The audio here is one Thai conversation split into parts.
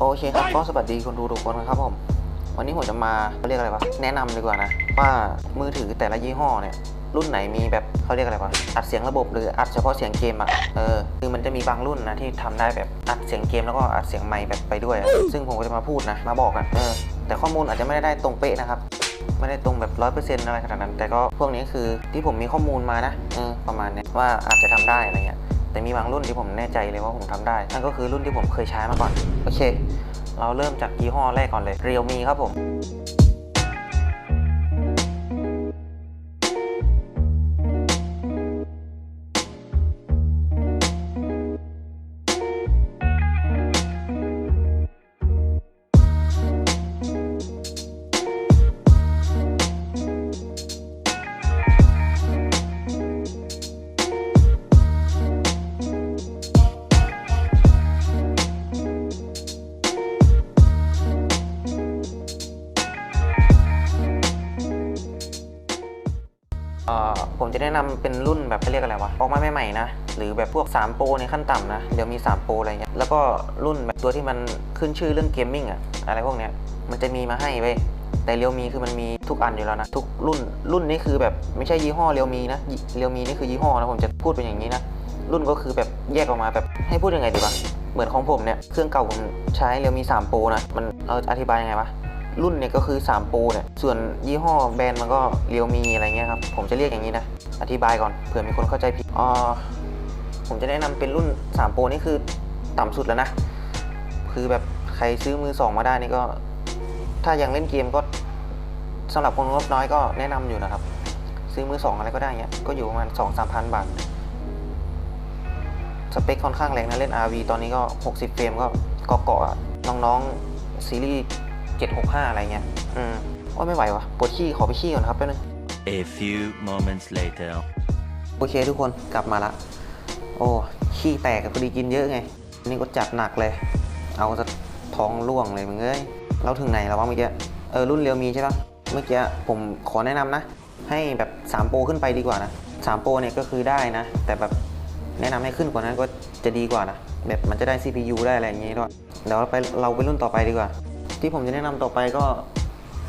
โอเคครับก็สวัสดีคนดูทุกคนนะครับผมวันนี้ผมจะมาเขาเรียกอะไรวะแนะนำดีกว่านะว่ามือถือแต่ละยี่ห้อเนี่ยรุ่นไหนมีแบบเขาเรียกอะไรวะอัดเสียงระบบหรืออัดเฉพาะเสียงเกมอะเออคือมันจะมีบางรุ่นนะที่ทำได้แบบอัดเสียงเกมแล้วก็อัดเสียงไมค์แบบไปด้วย ซึ่งผมก็จะมาพูดนะมาบอกอะเออแต่ข้อมูลอาจจะไม่ได้ตรงเป๊ะนะครับไม่ได้ตรงแบบร้อยเปอร์เซ็นต์อะไรขนาดนั้น แต่ก็พวกนี้คือที่ผมมีข้อมูลมานะเออประมาณเนี้ยว่าอาจจะทำได้อะไรเงี้ย แต่มีบางรุ่นที่ผมแน่ใจเลยว่าผมทำได้ นั่นก็คือรุ่นที่ผมเคยใช้มาก่อน โอเค เราเริ่มจากยี่ห้อแรกก่อนเลย Realme ครับผม ผมจะแนะนำเป็นรุ่นแบบเขาเรียกอะไรวะ ออกมาใหม่ๆนะ หรือแบบพวก 3 โปรในขั้นต่ำนะ เดี๋ยวมี 3 โปรอะไรเงี้ย แล้วก็รุ่นแบบตัวที่มันขึ้นชื่อเรื่องเกมมิ่งอะอะไรพวกเนี้ย มันจะมีมาให้เว้ยแต่เรียวมีคือมันมีทุกอันอยู่แล้วนะ ทุกรุ่น รุ่นนี้คือแบบไม่ใช่ยี่ห้อเรียวมีนะ เรียวมีนี่คือยี่ห้อนะผมจะพูดเป็นอย่างนี้นะ รุ่นก็คือแบบแยกออกมาแบบให้พูดยังไงดีวะ เหมือนของผมเนี่ย เครื่องเก่าผมใช้เรียวมี 3 โปรนะ มันเราอธิบายยังไงวะ รุ่นเนี่ยก็คือ 3ปรเนี่ย ส่วนยี่ห้อแบรนด์มันก็เรียวมีอะไรเงี้ยครับ ผมจะเรียกอย่างนี้นะ อธิบายก่อนเผื่อมีคนเข้าใจผิดอ่าผมจะแนะนำเป็นรุ่น 3ปรนี่คือต่ำสุดแล้วนะ คือแบบใครซื้อมือสองมาได้นี่ก็ ถ้ายังเล่นเกมก็สำหรับคนงบน้อยก็แนะนำอยู่นะครับ ซื้อมือสองอะไรก็ได้เงี้ยก็อยู่ประมาณ2 3พันบาทสเปคค่อนข้างแรงนะเล่น RV ตอนนี้ก็ 60 เฟรมก็เกาะๆอะน้องๆซีรีส์ 765 อะไรเงี้ย อืมโอ้ยไม่ไหววะปวดขี้ขอไปขี้ก่อนครับแป๊บนึง A few moments later. โอเคทุกคนกลับมาละ โอ้ขี้แตกกับพอดีกินเยอะไง นี่ก็จัดหนักเลย เอาจะท้องร่วงเลยมึงเอ้ยเราถึงไหนแล้ววะเมื่อกี้ เออรุ่นเรียวมีใช่ปะเมื่อกี้ผมขอแนะนำนะ ให้แบบ3โปรขึ้นไปดีกว่านะ3โปรเนี่ยก็คือได้นะ แต่แบบแนะนำให้ขึ้นกว่านั้นก็จะดีกว่านะ แบบมันจะได้ CPU ได้อะไรอย่างงี้ด้วย เดี๋ยวเราไปเราไปรุ่นต่อไปดีกว่า ที่ผมจะแนะนำต่อไปก็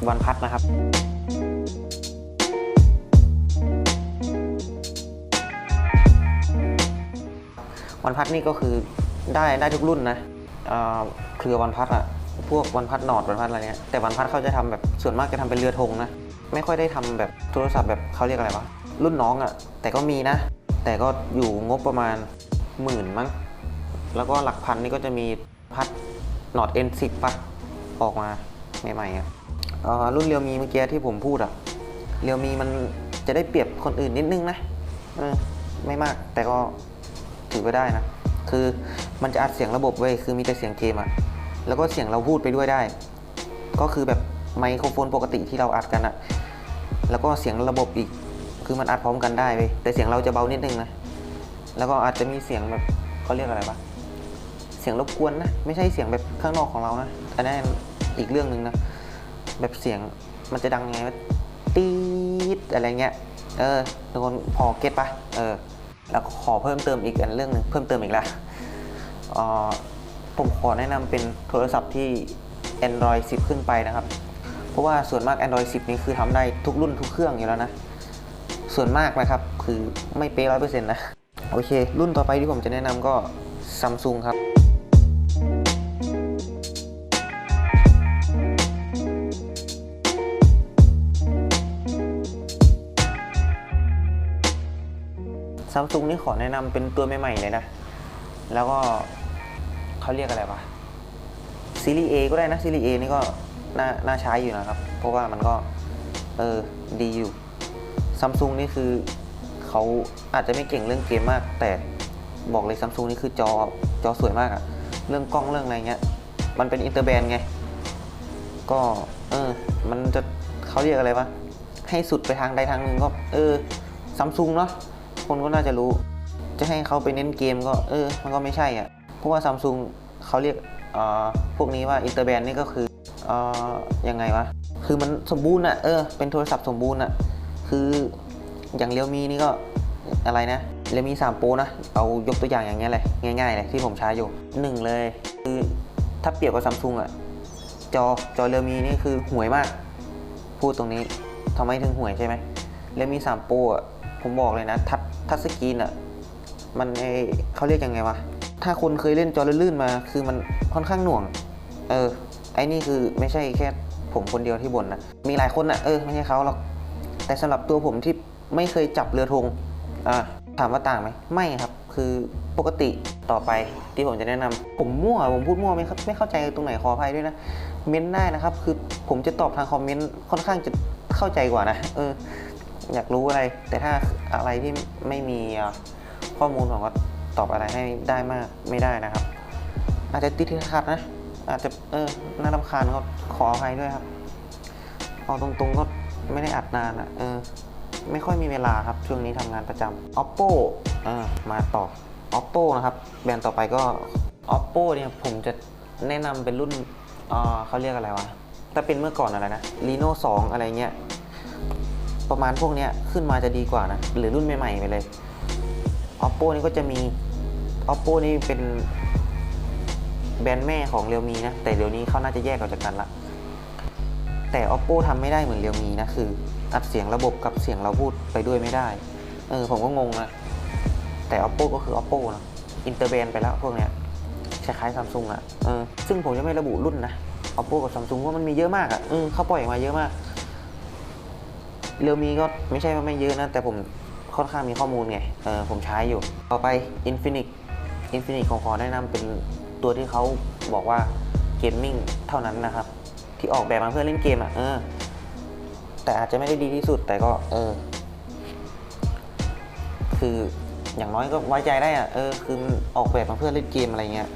วันพัดนะครับวันพัดนี่ก็คือได้ได้ทุกรุ่นนะเอ่อคือวันพัดอะพวกวันพัดหนอดวันพัดอะไรเนี้ยแต่วันพัดเขาจะทำแบบส่วนมากจะทำเป็นเรือธงนะไม่ค่อยได้ทำแบบโทรศัพท์แบบเขาเรียกอะไรวะรุ่นน้องอะแต่ก็มีนะ แต่ก็อยู่งบประมาณหมื่นมั้งแล้วก็หลักพันนี่ก็จะมีพัดหนอด N10 ปะ ออกมาใหม่ๆอะเอ่อรุ่นเรียวมีเมื่อกี้ที่ผมพูดอะเรียวมีมันจะได้เปรียบคนอื่นนิดนึงนะเออไม่มากแต่ก็ถือว่าได้นะ คือมันจะอัดเสียงระบบไว้คือมีแต่เสียงเกมอะแล้วก็เสียงเราพูดไปด้วยได้ ก็คือแบบไมโครโฟนปกติที่เราอัดกันอะแล้วก็เสียงระบบอีก คือมันอัดพร้อมกันได้เว้ยแต่เสียงเราจะเบานิดนึงนะ แล้วก็อาจจะมีเสียงแบบเขาเรียกอะไรปะเสียงรบกวนนะ ไม่ใช่เสียงแบบข้างนอกของเรานะอันนั้น อีกเรื่องหนึ่งนะ แบบเสียงมันจะดังไงวะตีดอะไรเงี้ย เออทุกคนพอเก็ตปะเออ แล้วขอเพิ่มเติมอีกอันเรื่องหนึ่งเพิ่มเติมอีกแล้วอ่อผมขอแนะนำเป็นโทรศัพท์ที่ Android 10 ขึ้นไปนะครับ เพราะว่าส่วนมาก Android 10 นี้คือทำได้ทุกรุ่นทุกเครื่องอยู่แล้วนะ ส่วนมากนะครับ คือไม่เป๊ะร้อยเปอร์เซ็นต์นะ โอเค รุ่นต่อไปที่ผมจะแนะนำก็ Samsung ครับ ซัมซุงนี่ขอแนะนำเป็นตัวใหม่ๆเลยนะ แล้วก็เขาเรียกอะไรวะซีรีส์ A ก็ได้นะซีรีส์ A นี่ก็น่าน่าใช้อยู่นะครับ เพราะว่ามันก็ เออ ดีอยู่ซัมซุงนี่คือเขาอาจจะไม่เก่งเรื่องเกมมาก แต่บอกเลยซัมซุงนี่คือจอจอสวยมากอะเรื่องกล้องเรื่องอะไรเงี้ย มันเป็นอินเตอร์แบนไง ก็ เออ มันจะเขาเรียกอะไรวะให้สุดไปทางใดทางหนึ่งก็ เออซัมซุงเนาะ คนก็น่าจะรู้ จะให้เขาไปเน้นเกมก็เออ มันก็ไม่ใช่อะ เพราะว่าซัมซุงเขาเรียกอ่อพวกนี้ว่าอินเตอร์แบนนี่ก็คืออ่อยังไงวะ คือมันสมบูรณ์อะ เออ เป็นโทรศัพท์สมบูรณ์อะ คืออย่างเรียวมีนี่ก็อะไรนะเรียวมี3โปรนะ เอายกตัวอย่างอย่างเงี้ยเลยง่ายๆเลยที่ผมใช้อยู่หนึ่งเลย คือถ้าเปรียบกับซัมซุงอะจอจอเรียวมีนี่คือห่วยมาก พูดตรงนี้ทำไมถึงห่วยใช่ไหมเรียวมี3 Pro อะผมบอกเลยนะ ทัช ทัชสกรีนอะมันไอเขาเรียกยังไงวะ ถ้าคนเคยเล่นจอลื่นๆมา คือมันค่อนข้างหน่วง เออ ไอ้นี่คือไม่ใช่แค่ผมคนเดียวที่บ่นนะ มีหลายคนนะเออ ไม่ใช่เขาหรอก แต่สำหรับตัวผมที่ไม่เคยจับเรือธงอ่าถามว่าต่างไหม ไม่ครับ คือปกติต่อไปที่ผมจะแนะนำผมมั่ว ผมพูดมั่วไม่ไม่เข้าใจตรงไหนขออภัยด้วยนะ เม้นได้นะครับ คือผมจะตอบทางคอมเมนต์ค่อนข้างจะเข้าใจกว่านะ เออ อยากรู้อะไร แต่ถ้าอะไรที่ไม่มีข้อมูลผมก็ตอบอะไรให้ได้มากไม่ได้นะครับ อาจจะติดขัดนะ อาจจะเออน่ารำคาญก็ขออภัยด้วยครับเอาตรงๆก็ไม่ได้อัดนานอะ่ะเออ ไม่ค่อยมีเวลาครับ ช่วงนี้ทำงานประจำ oppo อ่ามาต่อ oppo นะครับ แบรนด์ต่อไปก็ oppo เนี่ยผมจะแนะนำเป็นรุ่นอ่าเขาเรียกอะไรวะถ้าเป็นเมื่อก่อนอะไรนะ reno 2 อะไรเงี้ย ประมาณพวกนี้ขึ้นมาจะดีกว่านะ หรือรุ่นใหม่ๆไปเลย oppo นี่ก็จะมี oppo นี่เป็นแบรนด์แม่ของเรียวมีนะ แต่เดี๋ยวนี้เขาน่าจะแยกออกจากกันละ แต่ oppo ทำไม่ได้เหมือนเรียวมีนะ คืออัดเสียงระบบกับเสียงเราพูดไปด้วยไม่ได้ เออ ผมก็งงนะ แต่ oppo ก็คือ oppo นะอินเตอร์แบนไปแล้วพวกเนี้ยคล้ายๆซัมซุงอะเออซึ่งผมจะไม่ระบุรุ่นนะ oppo กับซัมซุงว่ามันมีเยอะมากอะเออเขาปล่อยออกมาเยอะมาก เรียวมีก็ไม่ใช่ว่าไม่เยอะนะ แต่ผมค่อนข้างมีข้อมูลไงเออผมใช้อยู่ ต่อไป Infinix Infinix ของขอแนะนำเป็นตัวที่เขาบอกว่าเกมมิ่งเท่านั้นนะครับ ที่ออกแบบมาเพื่อเล่นเกมอะเออแต่อาจจะไม่ได้ดีที่สุดแต่ก็เออ คืออย่างน้อยก็ไว้ใจได้อะเออคือออกแบบมาเพื่อเล่นเกมอะไรเงี้ย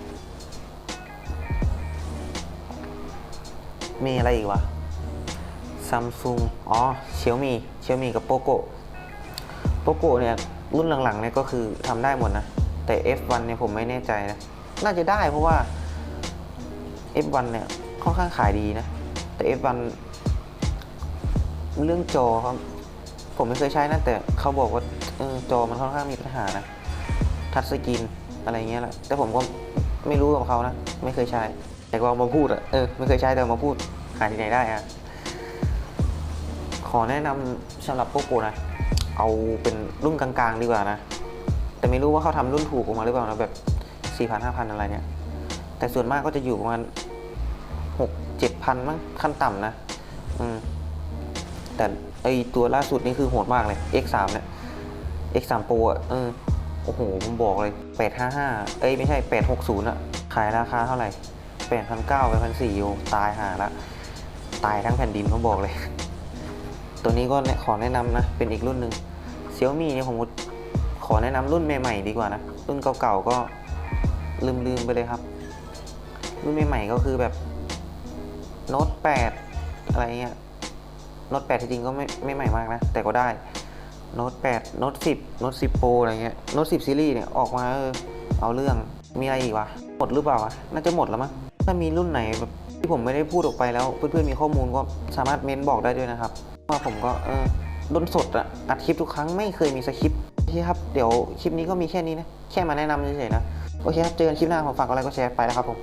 มีอะไรอีกวะ ซัมซุงอ๋อเชียวมีเชียวมีกับโปโกโปโกเนี่ยรุ่นหลังๆเนี่ยก็คือทำได้หมดนะ แต่ F1 เนี่ยผมไม่แน่ใจนะ น่าจะได้เพราะว่า F1 เนี่ยค่อนข้างขายดีนะ แต่ F1 เรื่องจอครับ ผมไม่เคยใช้นะ แต่เขาบอกว่าออจอมันค่อนข้างมีปัญหานะทัชสกรีนอะไรเงี้ยแหละแต่ผมก็ไม่รู้กับเขานะ ไม่เคยใช้ แต่ก็เอามาพูดอะเออไม่เคยใช้แต่มาพูดหาที่ไหนได้อะ อแนะนำสำหรับโปโกนะ เอาเป็นรุ่นกลางๆดีกว่านะ แต่ไม่รู้ว่าเขาทำรุ่นถูกออกมาหรือเปล่านะแบบ4,000 5,000 อะไรเนี่ย แต่ส่วนมากก็จะอยู่ประมาณ6 7,000มั้งขั้นต่ำนะ อืม แต่ไอตัวล่าสุดนี่คือโหดมากเลย X3 เนี่ย X3 Pro อะเออโอ้โห ผมบอกเลย 855 เอ้ย ไม่ใช่ 860อะขายราคาเท่าไหร่8,900ไป1,400อยู่ตายหาละ ตายทั้งแผ่นดินเขาบอกเลย ตัวนี้ก็ขอแนะนำนะ เป็นอีกรุ่นหนึ่งเซี่ยมี่เนี่ยผมขอแนะนำรุ่นใหม่ๆดีกว่านะ รุ่นเก่าๆก็ลืมๆไปเลยครับ รุ่นใหม่ๆก็คือแบบโน้ต8อะไรเงี้ยโน้ต8ที่จริงก็ไม่ไม่ใหม่มากนะ แต่ก็ได้โน้ต8โน้ต10โน้ต10 Pro อะไรเงี้ยโน้ต10ซีรีส์เนี่ยออกมาเออเอาเรื่องมีอะไรอีกวะหมดหรือเปล่าวะน่าจะหมดแล้วมั้งถ้ามีรุ่นไหนแบบที่ผมไม่ได้พูดออกไปแล้ว เพื่อนๆมีข้อมูลก็สามารถเม้นบอกได้ด้วยนะครับ พอผมก็เออดนสดอะอัดคลิปทุกครั้งไม่เคยมีสคริปต์โอเครับ เดี๋ยวคลิปนี้ก็มีแค่นี้นะ แค่มาแนะนำเฉยๆนะ โอเคครับ เจอกันคลิปหน้าผมฝากอะไรก็แชร์ไปนะครับผม